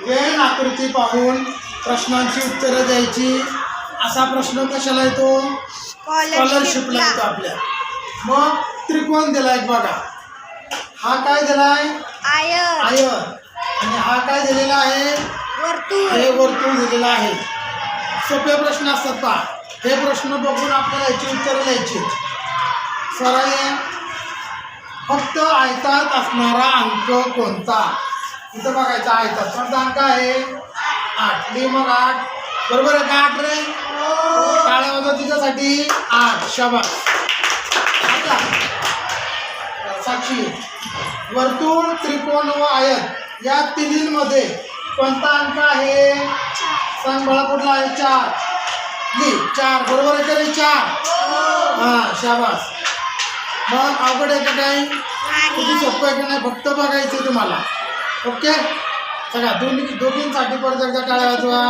वेळ आकृती पाहून प्रश्नांची उत्तरं द्यायची. असा प्रश्न कशाला येतो? स्कॉलरशिपला येतो आपल्या. मग त्रिकोण दिलाय बघा. हा काय दिलाय? आयर आयर आणि हा काय दिलेला आहे? वर्तुळ. हे वर्तुळ दिलेलं आहे. सोपे प्रश्न असतात पहा. हे प्रश्न बघून आपल्याला याची उत्तरं द्यायची आहे. फक्त आयतात असणारा अंक कोणता? इथं बघायचं आहे कोणता अंक आहे? आठ डी मग आठ. बरोबर आहे का आठ रे? काळ्या वाजव तिच्यासाठी आठ शाबास. आता साक्षी वर्तुळ त्रिकोण व आयत या तिन्हीमध्ये कोणता अंक आहे? सांग मला कुठला आहे? चार. ली चार. बरोबर आहे का रे चार. हा शाबास. मग अवघड आहे का काही? किती सोपं आहे का नाही? फक्त बघायचं तुम्हाला. ओके? सगळ्या दोन्ही दोघींसाठी परत एकदा टाळ्या वाजवा.